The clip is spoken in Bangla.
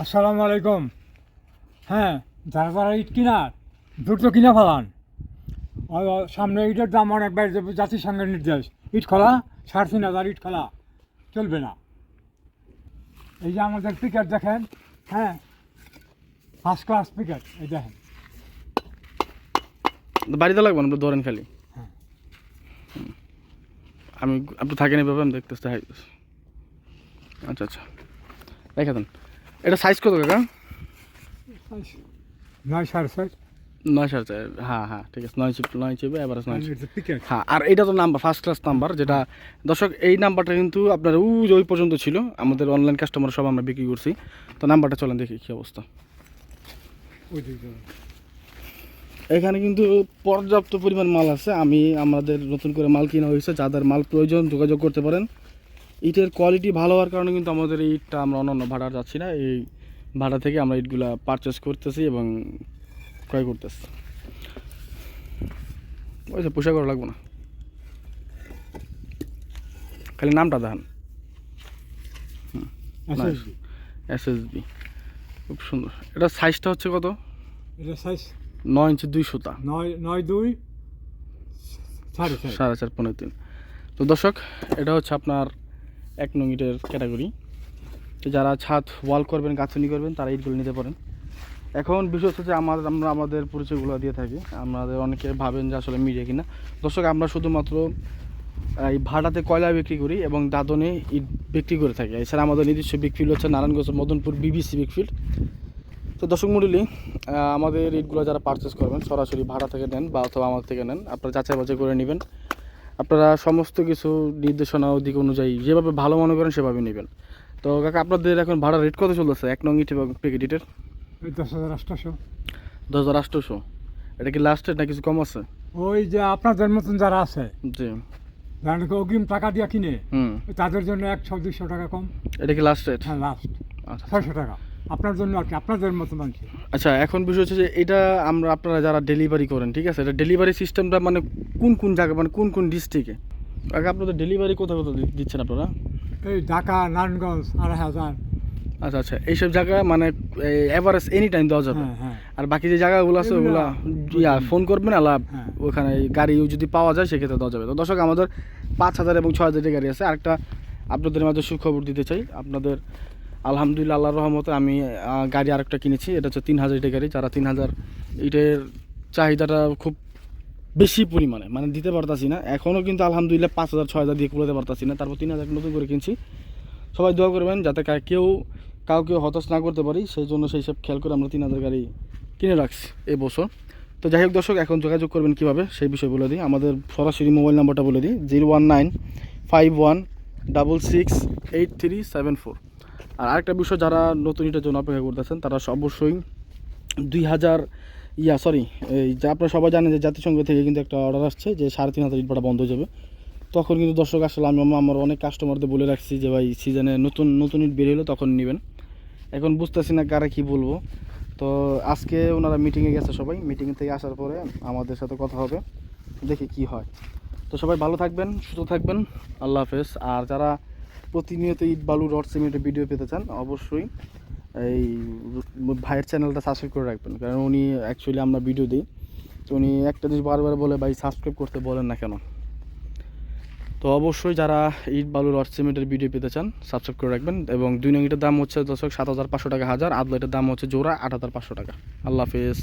আসসালামু আলাইকুম। হ্যাঁ যারা যারা ইট কিনার দ্রুত কিনা ফেলান। সামনে ইটের দাম অনেকবার জাতিসংঘের নির্দেশ। ইট খোলা সাড়ে তিন হাজার ইট খোলা। চলবে না। এই যে আমাদের পিকেট দেখেন হ্যাঁ ফার্স্ট ক্লাস পিকেট এই দেখেন। বাড়িতে লাগবে না ধরেন খালি। হ্যাঁ। আমি আপনি থাকেন এভাবে আমি দেখতেছি আচ্ছা আচ্ছা। রেখে দেন। এটা সাইজ কত কাকা? নয় সাড়ে ছয়। নয় সাড়ে হ্যাঁ হ্যাঁ ঠিক আছে নয় চিপ নয় চিপে এভারেজ নয় হ্যাঁ আর এটা তো নাম্বার ফার্স্ট ক্লাস নাম্বার যেটা দর্শক এই নাম্বারটা কিন্তু আপনার ওই পর্যন্ত ছিল। আমাদের অনলাইন কাস্টমার সব আমরা বিক্রি করছি। তো নাম্বারটা চলেন দেখি কী অবস্থা। এখানে কিন্তু পর্যাপ্ত পরিমাণ মাল আছে। আমি আমাদের নতুন করে মাল কিনা হয়েছে। যাদের মাল প্রয়োজন যোগাযোগ করতে পারেন। ইটের কোয়ালিটি ভালো হওয়ার কারণে কিন্তু আমাদের এই ইটটা আমরা অন্যান্য ভাড়া যাচ্ছি না। এই ভাড়া থেকে আমরা ইটগুলা পারচেস করতেছি এবং ক্রয় করতেছি। ওই পোশাক করা লাগবে না। খালি নামটা দেখান। আচ্ছা Nice. এস এস বি খুব সুন্দর। এটা সাইজটা হচ্ছে কত? এটা সাইজ নয় ইঞ্চি দুই সুতা। নয় নয় দুই সাড়ে চার পনেরো তিন। তো দর্শক এটা হচ্ছে আপনার এক নং ইটের ক্যাটাগরি যারা ছাদ ওয়াল করবেন গাছনি করবেন, তারা ইটগুলো নিতে পারেন। এখন বিষয় হচ্ছে আমাদের, আমরা আমাদের পরিচয়গুলো দিয়ে থাকি। আমাদের অনেকে ভাবেন যে আসলে মিডিয়া কিনা। দর্শক, আমরা শুধুমাত্র এই ভাড়াতে কয়লা বিক্রি করি এবং দাদনে ইট বিক্রি করে থাকি। এছাড়া আমাদের নিজস্ব বিকফিল্ড হচ্ছে নারায়ণগঞ্জ মদনপুর বিবিসি বিকফিল্ড তো দর্শক মন্ডলী আমাদের ইটগুলো যারা পারচেস করবেন, সরাসরি ভাড়া থেকে নেন বা অথবা আমার থেকে নেন। আপনারা যাচাই বাছাই করে নেবেন। আপনারা সমস্ত কিছু নির্দেশনা দিক অনুযায়ী যেভাবে ভালো মনে করেন সেভাবে নেবেন। তো কাকা আপনাদের এখন ভাড়া রেট কত চলতেছে? এক নং ইট প্যাকেট ইটের? দশ হাজার আটশোশো। দশ হাজার আটশোশো। এটা কি লাস্ট রেট না কিছু কম আছে? ওই যে আপনাদের মতন যারা আছে জি। যারা অগ্রিম টাকা দিয়ে কিনে হুম। তাদের জন্য একশো দুইশো টাকা কম। এটা কি লাস্ট রেট হ্যাঁ লাস্ট আচ্ছা। ছয়শো টাকা। আপনার জন্য আর কি আপনাদের মতো মানুষ আচ্ছা এখন বিষয় হচ্ছে যে এটা আমরা আপনারা যারা ডেলিভারি করেন ঠিক আছে? এটা ডেলিভারি সিস্টেমটা মানে কোন কোন জায়গা মানে কোন কোন ডিস্ট্রিক্টে আগে আপনাদের ডেলিভারি কোথায় কোথায় দিচ্ছেন আপনারা? এই ঢাকা নারায়ণগঞ্জ আড়াই হাজার আচ্ছা আচ্ছা এইসব জায়গায় মানে এভারেজ এনি টাইম দেওয়া যাবে। হ্যাঁ হ্যাঁ। আর বাকি যে জায়গাগুলো আছে ওগুলা ইয়া ফোন করবেন আলা হ্যাঁ। ওখানে গাড়ি যদি পাওয়া যায় সেক্ষেত্রে দেওয়া যাবে। তো দর্শক আমাদের পাঁচ হাজার এবং ছয় হাজারের গাড়ি আছে আরেকটা আপনাদের মাঝে সুখবর দিতে চাই। আপনাদের আলহামদুলিল্লাহ, আল্লাহর রহমতে আমি গাড়ি আরেকটা কিনেছি। এটা হচ্ছে তিন হাজার ইটের গাড়ি, যারা তিন হাজার ইটের চাহিদাটা খুব বেশি পরিমাণে মানে দিতে পারতাছি না। এখনও কিন্তু আলহামদুলিল্লাহ পাঁচ হাজার, ছয় হাজার দিয়ে কুলাতে পারতাছি না। তারপর তিন হাজার নতুন করে কিনছি। সবাই দোয়া করবেন যাতে কেউ কাউকে হতাশ না করতে পারি। সেই জন্য সেই সব খেয়াল করে আমরা তিন হাজার গাড়ি কিনে রাখছি এই বছর। তো যাই হোক দর্শক, এখন যোগাযোগ করবেন কীভাবে সেই বিষয় বলে দিই। আমাদের সরাসরি মোবাইল নাম্বারটা বলে দিই, zero one nine five one double six eight three seven four. আর আরেকটা বিষয় যারা নতুন ইটের জন্য অপেক্ষা করতেছেন, তারা অবশ্যই দুই হাজার, ইয়া সরি এই যে আপনারা সবাই জানেন যে জাতিসংঘ থেকে কিন্তু একটা অর্ডার আসছে যে সাড়ে তিন হাজার ইট ভাড়া বন্ধ হয়ে যাবে। তখন কিন্তু দর্শক আসলে আমি আমার- আমার অনেক কাস্টমারদের বলে রাখছি যে ভাই সিজনে নতুন নতুন ইট বের হলো তখন নেবেন। এখন বুঝতেছি না কারা কী বলব। তো আজকে ওনারা মিটিংয়ে গেছে সবাই। মিটিং থেকে আসার পরে আমাদের সাথে কথা হবে, দেখি কি হয়। তো সবাই ভালো থাকবেন, সুস্থ থাকবেন। আল্লাহ হাফেজ। আর যারা প্রতিনিয়ত ইট বালু রড সিমেন্টের ভিডিও পেতে চান, অবশ্যই এই ভাইয়ের চ্যানেলটা সাবস্ক্রাইব করে রাখবেন, কারণ উনি অ্যাকচুয়ালি আমরা ভিডিও দিই। তো উনি একটা জিনিস বারবার বলে, ভাই সাবস্ক্রাইব করতে বলেন না কেন? তো অবশ্যই যারা ইট বালু রড সিমেন্টের ভিডিও পেতে চান সাবস্ক্রাইব করে রাখবেন এবং দুই নং দাম হচ্ছে দশক সাত হাজার পাঁচশো টাকা হাজার আদলা এটার দাম হচ্ছে জোড়া আট হাজার পাঁচশো টাকা। আল্লাহ হাফেজ।